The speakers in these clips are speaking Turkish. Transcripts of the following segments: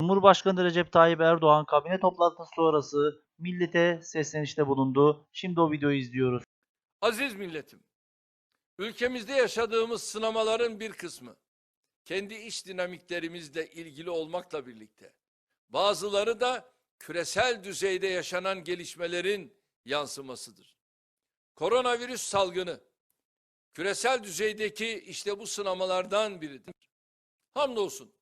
Cumhurbaşkanı Recep Tayyip Erdoğan kabine toplantısı sonrası millete seslenişte bulundu. Şimdi o videoyu izliyoruz. Aziz milletim, ülkemizde yaşadığımız sınamaların bir kısmı kendi iç dinamiklerimizle ilgili olmakla birlikte bazıları da küresel düzeyde yaşanan gelişmelerin yansımasıdır. Koronavirüs salgını küresel düzeydeki işte bu sınamalardan biridir. Hamdolsun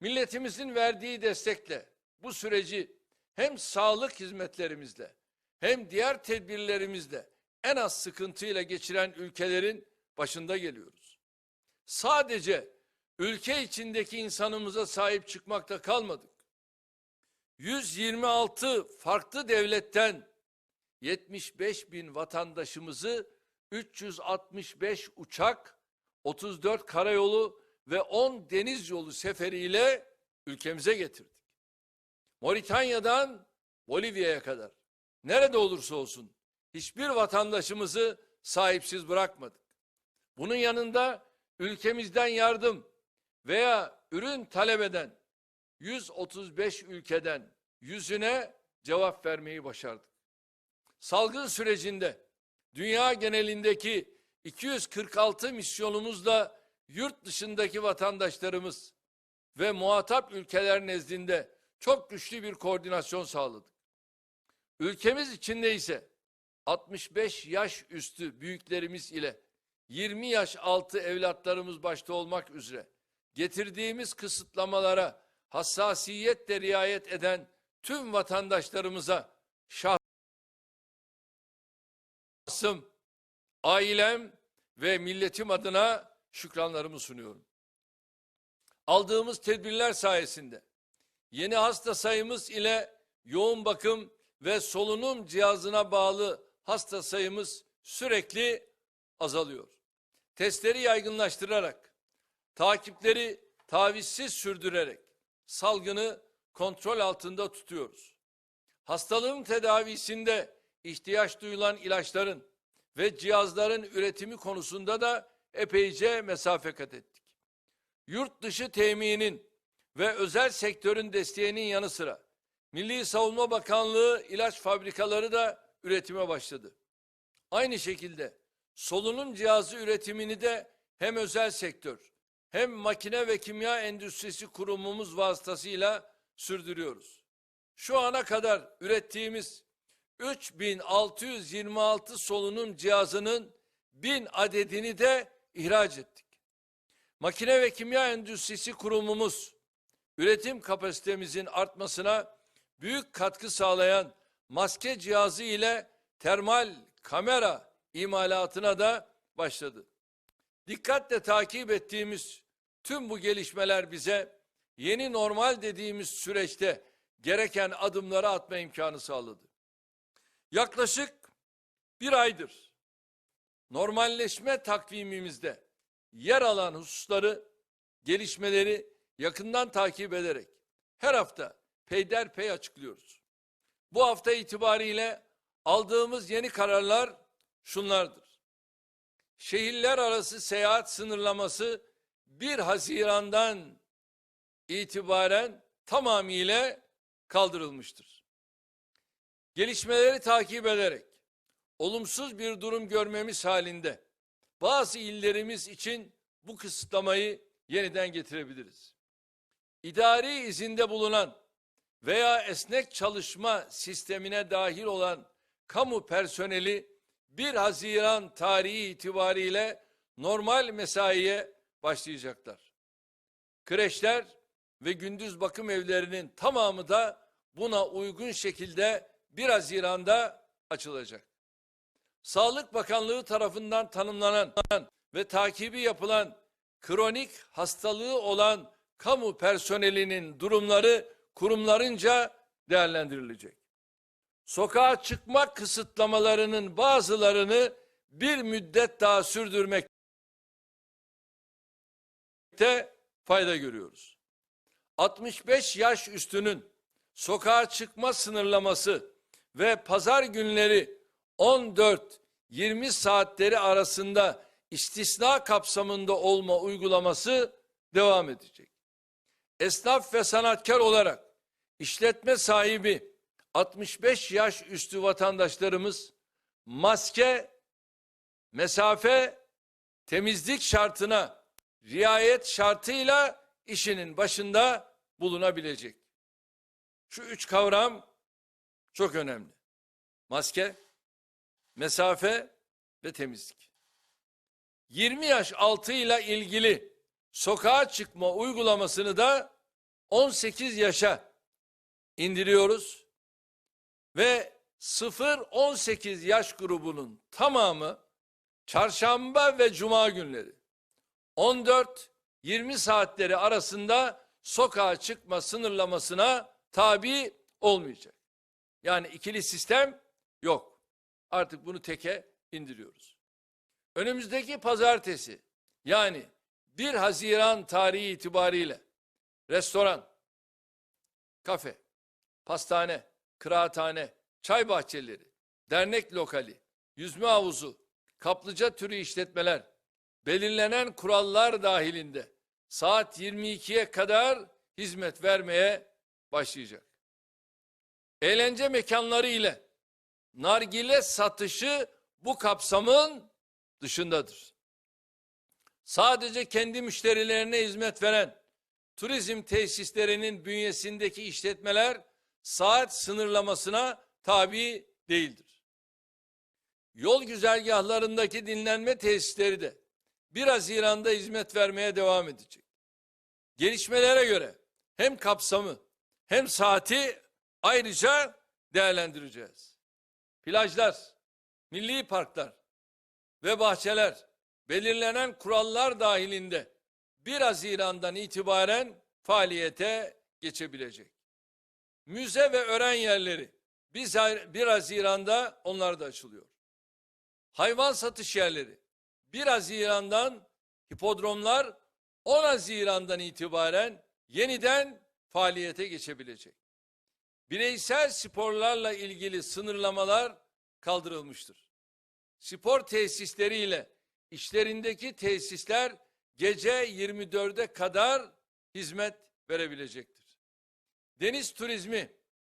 milletimizin verdiği destekle bu süreci hem sağlık hizmetlerimizle hem diğer tedbirlerimizle en az sıkıntıyla geçiren ülkelerin başında geliyoruz. Sadece ülke içindeki insanımıza sahip çıkmakta kalmadık. 126 farklı devletten 75 bin vatandaşımızı 365 uçak, 34 karayolu ve 10 deniz yolu seferiyle ülkemize getirdik. Moritanya'dan Bolivya'ya kadar nerede olursa olsun hiçbir vatandaşımızı sahipsiz bırakmadık. Bunun yanında ülkemizden yardım veya ürün talep eden 135 ülkeden yüzüne cevap vermeyi başardık. Salgın sürecinde dünya genelindeki 246 misyonumuzla yurt dışındaki vatandaşlarımız ve muhatap ülkeler nezdinde çok güçlü bir koordinasyon sağladık. Ülkemiz içinde ise 65 yaş üstü büyüklerimiz ile 20 yaş altı evlatlarımız başta olmak üzere getirdiğimiz kısıtlamalara hassasiyetle riayet eden tüm vatandaşlarımıza şahsım, ailem ve milletim adına şükranlarımı sunuyorum. Aldığımız tedbirler sayesinde yeni hasta sayımız ile yoğun bakım ve solunum cihazına bağlı hasta sayımız sürekli azalıyor. Testleri yaygınlaştırarak, takipleri tavizsiz sürdürerek salgını kontrol altında tutuyoruz. Hastalığın tedavisinde ihtiyaç duyulan ilaçların ve cihazların üretimi konusunda da epeyce mesafe kat ettik. Yurt dışı teminin ve özel sektörün desteğinin yanı sıra Milli Savunma Bakanlığı ilaç fabrikaları da üretime başladı. Aynı şekilde solunum cihazı üretimini de hem özel sektör hem makine ve kimya endüstrisi kurumumuz vasıtasıyla sürdürüyoruz. Şu ana kadar ürettiğimiz 3626 solunum cihazının 1000 adedini de ihraç ettik. Makine ve kimya endüstrisi kurumumuz üretim kapasitemizin artmasına büyük katkı sağlayan maske cihazı ile termal kamera imalatına da başladı. Dikkatle takip ettiğimiz tüm bu gelişmeler bize yeni normal dediğimiz süreçte gereken adımları atma imkanı sağladı. Yaklaşık bir aydır normalleşme takvimimizde yer alan hususları, gelişmeleri yakından takip ederek her hafta peyderpey açıklıyoruz. Bu hafta itibariyle aldığımız yeni kararlar şunlardır. Şehirler arası seyahat sınırlaması 1 Haziran'dan itibaren tamamıyla kaldırılmıştır. Gelişmeleri takip ederek olumsuz bir durum görmemiz halinde bazı illerimiz için bu kısıtlamayı yeniden getirebiliriz. İdari izinde bulunan veya esnek çalışma sistemine dahil olan kamu personeli 1 Haziran tarihi itibariyle normal mesaiye başlayacaklar. Kreşler ve gündüz bakım evlerinin tamamı da buna uygun şekilde 1 Haziran'da açılacak. Sağlık Bakanlığı tarafından tanımlanan ve takibi yapılan kronik hastalığı olan kamu personelinin durumları kurumlarınca değerlendirilecek. Sokağa çıkma kısıtlamalarının bazılarını bir müddet daha sürdürmekte fayda görüyoruz. 65 yaş üstünün sokağa çıkma sınırlaması ve pazar günleri 14-20 saatleri arasında istisna kapsamında olma uygulaması devam edecek. esnaf ve sanatkar olarak işletme sahibi 65 yaş üstü vatandaşlarımız maske, mesafe, temizlik şartına riayet şartıyla işinin başında bulunabilecek. Şu üç kavram çok önemli. Maske, mesafe ve temizlik. 20 yaş altıyla ilgili sokağa çıkma uygulamasını da 18 yaşa indiriyoruz ve 0-18 yaş grubunun tamamı çarşamba ve cuma günleri 14-20 saatleri arasında sokağa çıkma sınırlamasına tabi olmayacak. Yani ikili sistem yok. Artık bunu teke indiriyoruz. Önümüzdeki pazartesi yani 1 Haziran tarihi itibariyle restoran, kafe, pastane, kıraathane, çay bahçeleri, dernek lokali, yüzme havuzu, kaplıca türü işletmeler belirlenen kurallar dahilinde saat 22'ye kadar hizmet vermeye başlayacak. Eğlence mekanları ile nargile satışı bu kapsamın dışındadır. Sadece kendi müşterilerine hizmet veren turizm tesislerinin bünyesindeki işletmeler saat sınırlamasına tabi değildir. Yol güzergahlarındaki dinlenme tesisleri de 1 Haziran'da hizmet vermeye devam edecek. Gelişmelere göre hem kapsamı hem saati ayrıca değerlendireceğiz. Plajlar, milli parklar ve bahçeler belirlenen kurallar dahilinde 1 Haziran'dan itibaren faaliyete geçebilecek. Müze ve öğren yerleri 1 Haziran'da onlar da açılıyor. Hayvan satış yerleri 1 Haziran'dan hipodromlar 10 Haziran'dan itibaren yeniden faaliyete geçebilecek. Bireysel sporlarla ilgili sınırlamalar kaldırılmıştır. Spor tesisleriyle işlerindeki tesisler gece 24'e kadar hizmet verebilecektir. Deniz turizmi,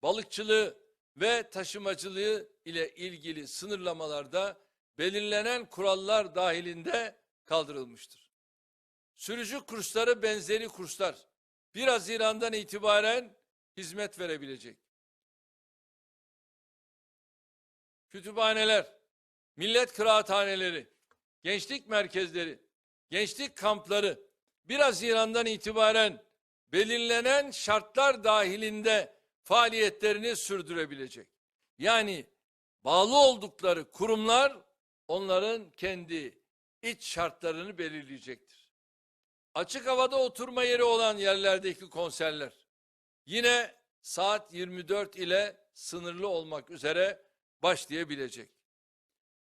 balıkçılığı ve taşımacılığı ile ilgili sınırlamalarda belirlenen kurallar dahilinde kaldırılmıştır. Sürücü kursları benzeri kurslar 1 Haziran'dan itibaren hizmet verebilecek. Kütüphaneler, millet kıraathaneleri, gençlik merkezleri, gençlik kampları 1 Haziran'dan itibaren belirlenen şartlar dahilinde faaliyetlerini sürdürebilecek. Yani bağlı oldukları kurumlar onların kendi iç şartlarını belirleyecektir. Açık havada oturma yeri olan yerlerdeki konserler yine saat 24 ile sınırlı olmak üzere başlayabilecek.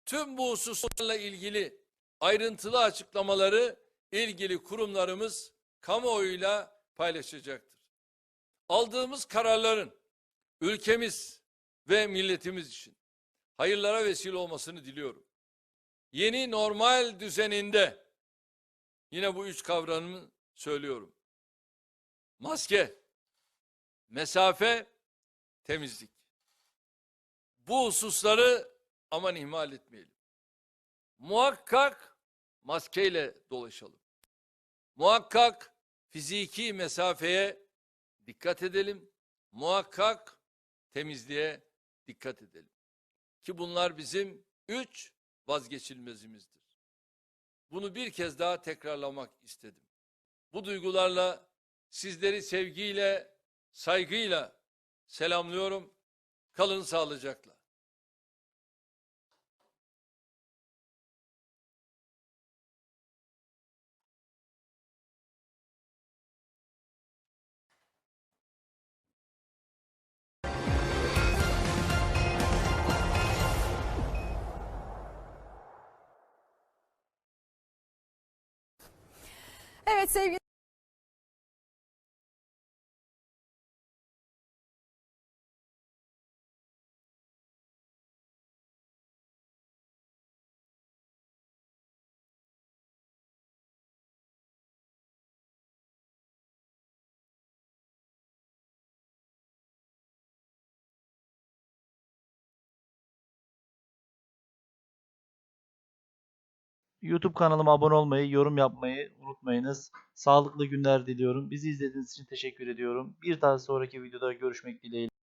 Tüm bu hususlarla ilgili ayrıntılı açıklamaları ilgili kurumlarımız kamuoyuyla paylaşacaktır. Aldığımız kararların ülkemiz ve milletimiz için hayırlara vesile olmasını diliyorum. Yeni normal düzeninde yine bu üç kavramı söylüyorum. Maske, mesafe, temizlik. Bu hususları aman ihmal etmeyelim. Muhakkak maskeyle dolaşalım. Muhakkak fiziki mesafeye dikkat edelim. Muhakkak temizliğe dikkat edelim. Ki bunlar bizim üç vazgeçilmezimizdir. Bunu bir kez daha tekrarlamak istedim. Bu duygularla sizleri sevgiyle, saygıyla selamlıyorum. Kalın sağlıcakla. Evet sevgili YouTube kanalıma abone olmayı, yorum yapmayı unutmayınız. Sağlıklı günler diliyorum. Bizi izlediğiniz için teşekkür ediyorum. Bir daha sonraki videoda görüşmek dileğiyle.